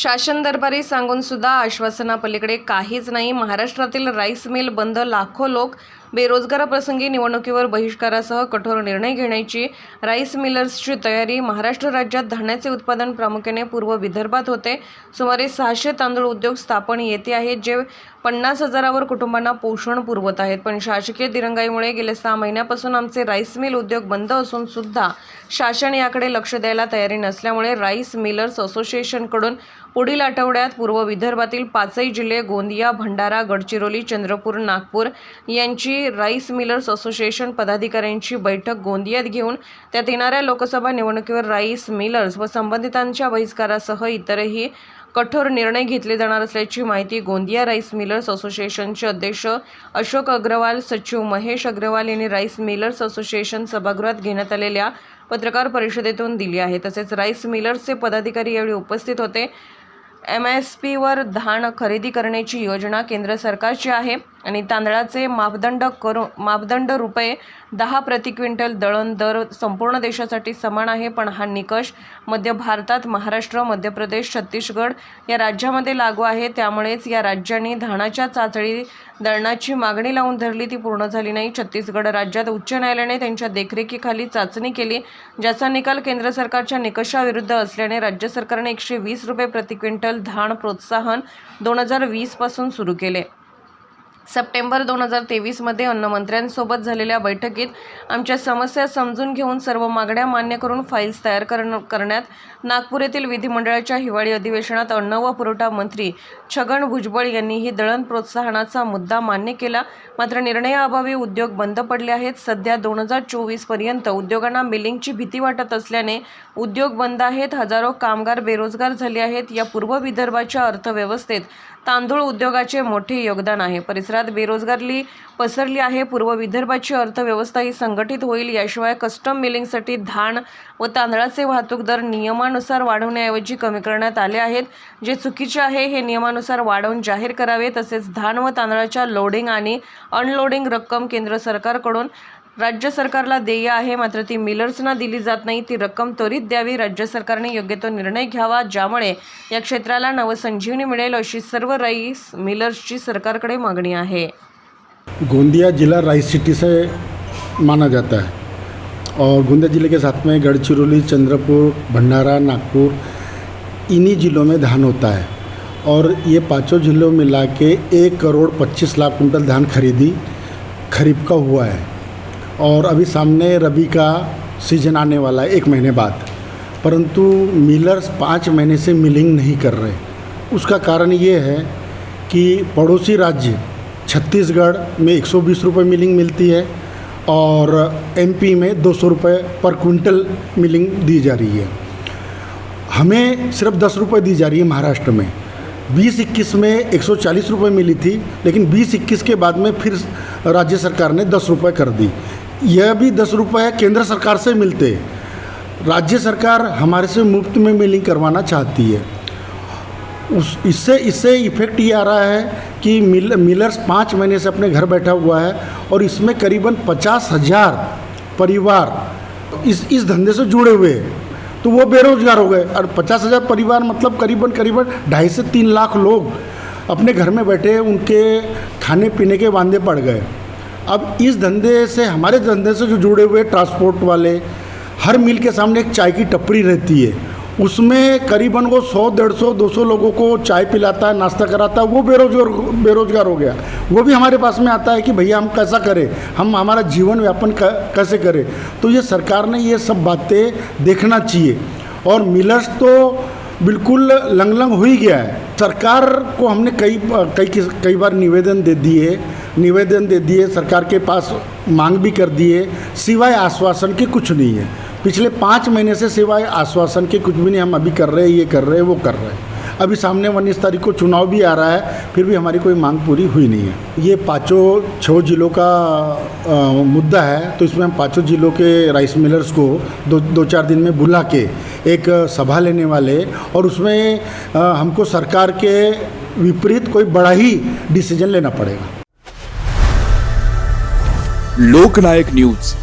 शासन दरबारी सांगून सुद्धा आश्वासनापलीकडे काहीच नाही. महाराष्ट्रातील राईस मिल बंद लाखो लोक बेरोजगाराप्रसंगी निवडणुकीवर बहिष्कारासह कठोर निर्णय घेण्याची राईस मिलर्सची तयारी महाराष्ट्र राज्यात धान्याचे उत्पादन प्रामुख्याने पूर्व विदर्भात होते. सुमारे सहाशे तांदूळ उद्योग स्थापन येथे आहेत जे पन्नास हजारावर कुटुंबांना पोषण पुरवत आहेत. पण शासकीय दिरंगाईमुळे गेल्या सहा महिन्यापासून आमचे राईस मिल उद्योग बंद असून सुद्धा शासन याकडे लक्ष द्यायला तयारी नसल्यामुळे राईस मिलर्स असोसिएशनकडून पुढील आठवड्यात पूर्व विदर्भातील पाचही जिल्हे गोंदिया भंडारा गडचिरोली चंद्रपूर नागपूर यांची राईस मिलर्स असोसिएशन पदाधिकाऱ्यांची बैठक गोंदियात घेऊन त्यात येणाऱ्या लोकसभा निवडणुकीवर राईस मिलर्स व संबंधितांच्या बहिष्कारासह इतरही कठोर निर्णय घेतले जाणार असल्याची माहिती गोंदिया राईस मिलर्स असोसिएशनचे अध्यक्ष अशोक अग्रवाल सचिव महेश अग्रवाल यांनी राईस मिलर्स असोसिएशन सभागृहात घेण्यात आलेल्या पत्रकार परिषदेतून दिली आहे. तसेच राईस मिलर्सचे पदाधिकारी यावेळी उपस्थित होते. एम एस पीवर धान खरेदी करण्याची योजना केंद्र सरकारची आहे. आणि तांदळाचे मापदंड करू मापदंड रुपये दहा प्रति क्विंटल दळण दर संपूर्ण देशासाठी समान आहे पण हा निकष मध्य भारतात महाराष्ट्र मध्य प्रदेश छत्तीसगड या राज्यामध्ये लागू आहे. त्यामुळेच या राज्यांनी धानाच्या चाचणी दळणाची मागणी लावून धरली ती पूर्ण झाली नाही. छत्तीसगड राज्यात उच्च न्यायालयाने त्यांच्या देखरेखीखाली चाचणी केली ज्याचा निकाल केंद्र सरकारच्या निकषाविरुद्ध असल्याने राज्य सरकारने एकशे वीस रुपये प्रति क्विंटल धान प्रोत्साहन दोन हजार वीसपासून सुरू केले. सप्टेंबर दोन हजार तेवीसमध्ये अन्नमंत्र्यांसोबत झालेल्या बैठकीत आमच्या समस्या समजून घेऊन सर्व मागण्या मान्य करून फाईल्स तयार करण करण्यात नागपूर येथील विधिमंडळाच्या हिवाळी अधिवेशनात अन्न व पुरवठा मंत्री छगन भुजबळ यांनीही दळण प्रोत्साहनाचा मुद्दा मान्य केला. मात्र निर्णयाअभावी उद्योग बंद पडले आहेत. सध्या दोन हजार चोवीसपर्यंत उद्योगांना मिलिंगची भीती वाटत असल्याने उद्योग बंद आहेत. हजारो कामगार बेरोजगार झाले आहेत. या पूर्व विदर्भाच्या अर्थव्यवस्थेत तांदूळ उद्योगाचे मोठे योगदान आहे. परिसरात बेरोजगारी पसरली आहे. पूर्व विदर्भाची अर्थव्यवस्था ही संघटित होईल. याशिवाय कस्टम मिलिंगसाठी धान व तांदळाचे वाहतूक दर नियमानुसार वाढवण्याऐवजी कमी करण्यात आले आहेत. जे चुकीचे आहे हे नियमानुसार वाढवून जाहीर करावे. तसेच धान व तांदळाच्या लोडिंग आणि अनलोडिंग रक्कम केंद्र सरकारकडून राज्य सरकारला देय आहे मात्र ती मिलर्सना दिली जात नाही. ती रक्कम त्वरित द्यावी. राज्य सरकारने योग्य तो निर्णय घ्यावा ज्यामुळे या क्षेत्राला नवसंजीवनी मिळेल अशी सर्व राईस मिलर्सची सरकारकडे मागणी आहे. गोंदिया जिला राइस सिटी से माना जाता है. और गोंदिया जिले के साथ में गढ़चिरौली चंद्रपुर भंडारा नागपुर इन्हीं ज़िलों में धान होता है। और ये पांचों ज़िलों मिला के एक करोड़ पच्चीस लाख कुंटल धान खरीदी खरीफ का हुआ है। और अभी सामने रबी का सीज़न आने वाला है, एक महीने बाद। परंतु मिलर्स पाँच महीने से मिलिंग नहीं कर रहे। उसका कारण ये है कि पड़ोसी राज्य, छत्तीसगढ़ में 120 रुपए मिलिंग मिलती है और एमपी में 200 रुपए पर क्विंटल मिलिंग दी जा रही है। हमें सिर्फ़ दस रुपये दी जा रही है महाराष्ट्र में। बीस इक्कीस में एक सौ चालीस रुपये मिली थी, लेकिन बीस इक्कीस के बाद में फिर राज्य सरकार ने दस रुपये कर दी। यह भी दस रुपये केंद्र सरकार से मिलते राज्य सरकार हमारे से मुफ़्त में मिलिंग करवाना चाहती है। उस, इससे इससे इफ़ेक्ट ये आ रहा है कि मिल मिलर्स पाँच महीने से अपने घर बैठा हुआ है और इसमें करीबन पचास हज़ार परिवार इस इस धंधे से जुड़े हुए हैं। तो वो बेरोजगार हो गए। और पचास हज़ार परिवार मतलब करीबन करीबन ढाई से तीन लाख लोग अपने घर में बैठे उनके खाने पीने के वांदे पड़ गए। अब इस धंधे से, हमारे धंधे से जो जुड़े हुए ट्रांसपोर्ट वाले, हर मिल के सामने एक चाय की टपरी रहती है। उसमें करीबन वो सौ, डेढ़ सौ, दो सौ लोगों को चाय पिलाता है नाश्ता कराता है वो बेरोजगार बेरोजगार हो गया। वो भी हमारे पास में आता है कि भैया हम कैसा करें? हम हमारा जीवन यापन क- कैसे करें? तो ये सरकार ने ये सब बातें देखना चाहिए। और मिलर्स तो बिल्कुल लंग लंग हो ही गया है। सरकार को हमने कई कई कई बार निवेदन दे दिए, निवेदन दे दिए, सरकार के पास मांग भी कर दिए, सिवाय आश्वासन के कुछ नहीं है। पिछले पाँच महीने से सिवाय आश्वासन के कुछ भी नहीं, हम अभी कर रहे हैं, ये कर रहे हैं, वो कर रहे हैं। अभी सामने उन्नीस तारीख को चुनाव भी आ रहा है फिर भी हमारी कोई मांग पूरी हुई नहीं है। ये पाँचों छः जिलों का अ, मुद्दा है तो इसमें हम पाँचों जिलों के राइस मिलर्स को दो दो चार दिन में बुला के एक सभा लेने वाले और उसमें अ, हमको सरकार के विपरीत कोई बड़ा ही डिसीज़न लेना पड़ेगा। लोकनायक न्यूज़।